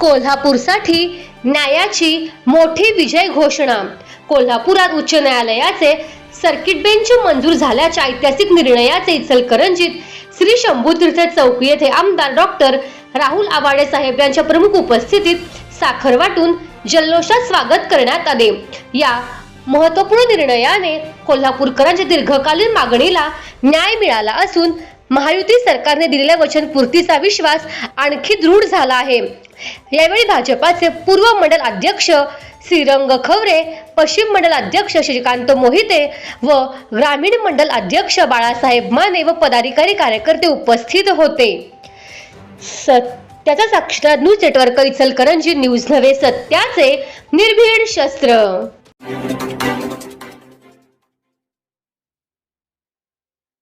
कोल्हापूरसाठी न्यायाची मोठी विजय घोषणा. कोल्हापुरात उच्च न्यायालयाचे सर्किट बेंच मंजूर झाल्याच्या ऐतिहासिक निर्णयाचे इचलकरंजीत श्री शंभूतीर्थ चौक येथे आमदार डॉक्टर राहुल आवाडे साहेब यांच्या प्रमुख उपस्थितीत साखर वाटून जल्लोषात स्वागत करण्यात आले. या महत्त्वपूर्ण निर्णयाने कोल्हापूरकरांच्या दीर्घकालीन मागणीला न्याय मिळाला असून महायुती सरकारने दिलेल्या वचनपूर्तीचा विश्वास आणखी दृढ झाला आहे. यावेळी भाजपाचे पूर्व मंडल अध्यक्ष श्रीरंग खवरे पश्चिम मंडल अध्यक्ष श्रीकांत मोहिते व ग्रामीण मंडल अध्यक्ष बाळासाहेब माने व पदाधिकारी कार्यकर्ते उपस्थित होते. सत्याचा साक्षीदार न्यूज नेटवर्क इचलकरंजी न्यूज नव्हे सत्याचे निर्भीड शस्त्र